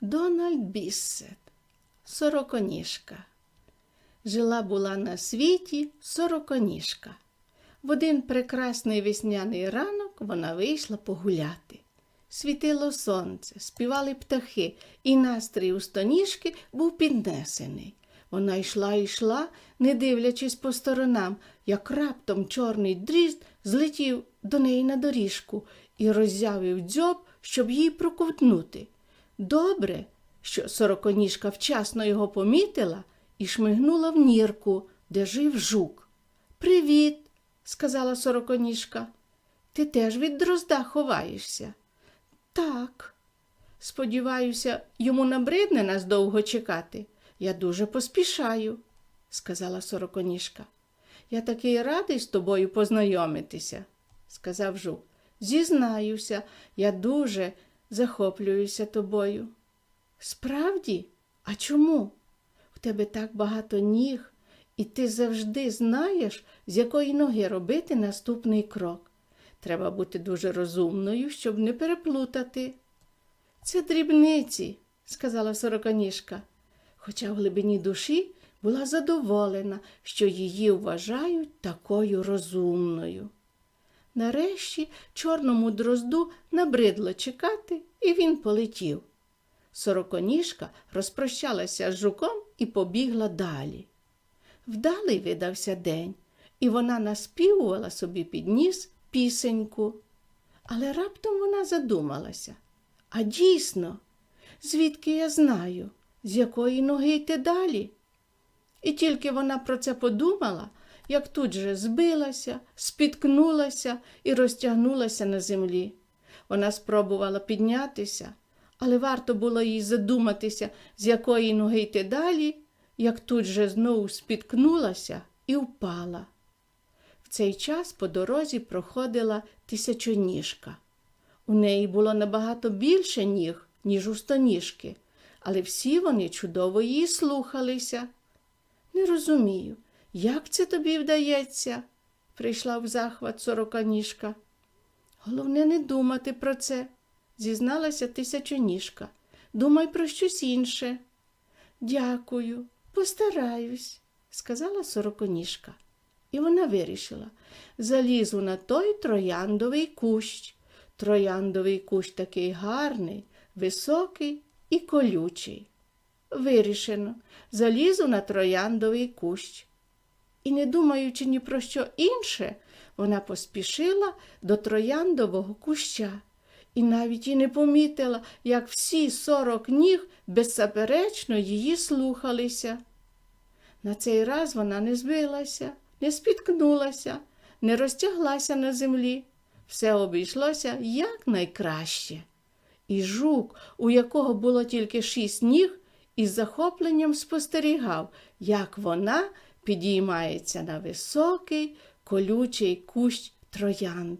Дональд Біссет, сороконіжка. Жила була на світі сороконіжка. В один прекрасний весняний ранок вона вийшла погуляти. Світило сонце, співали птахи, і настрій у стоніжки був піднесений. Вона йшла і йшла, не дивлячись по сторонам, як раптом чорний дрізд злетів до неї на доріжку і роззявив дзьоб, щоб її проковтнути. Добре, що сороконіжка вчасно його помітила і шмигнула в нірку, де жив жук. Привіт, сказала сороконіжка. Ти теж від дрозда ховаєшся? Так. Сподіваюся, йому набридне нас довго чекати. Я дуже поспішаю, сказала сороконіжка. Я такий радий з тобою познайомитися, сказав жук. Зізнаюся, я дуже захоплююся тобою. Справді? А чому? У тебе так багато ніг, і ти завжди знаєш, з якої ноги робити наступний крок. Треба бути дуже розумною, щоб не переплутати. Це дрібниці, сказала сороконіжка, хоча в глибині душі була задоволена, що її вважають такою розумною. Нарешті чорному дрозду набридло чекати, і він полетів. Сороконіжка розпрощалася з жуком і побігла далі. Вдалий видався день, і вона наспівувала собі під ніс пісеньку. Але раптом вона задумалася. А дійсно, звідки я знаю, з якої ноги йти далі? І тільки вона про це подумала, як тут же збилася, спіткнулася і розтягнулася на землі. Вона спробувала піднятися, але варто було їй задуматися, з якої ноги йти далі, як тут же знову спіткнулася і впала. В цей час по дорозі проходила тисячоніжка. У неї було набагато більше ніг, ніж у стоніжки, але всі вони чудово її слухалися. Не розумію, як це тобі вдається, прийшла в захват сороканіжка. Головне не думати про це, зізналася тисячоніжка. Думай про щось інше. Дякую, постараюсь, сказала сороконіжка. І вона вирішила залізу на той трояндовий кущ. Трояндовий кущ такий гарний, високий і колючий. Вирішено, залізу на трояндовий кущ. І, не думаючи ні про що інше, вона поспішила до трояндового куща і навіть і не помітила, як всі сорок ніг беззаперечно її слухалися. На цей раз вона не збилася, не спіткнулася, не розтяглася на землі. Все обійшлося якнайкраще. І жук, у якого було тільки шість ніг, із захопленням спостерігав, як вона підіймається на високий колючий кущ троянд.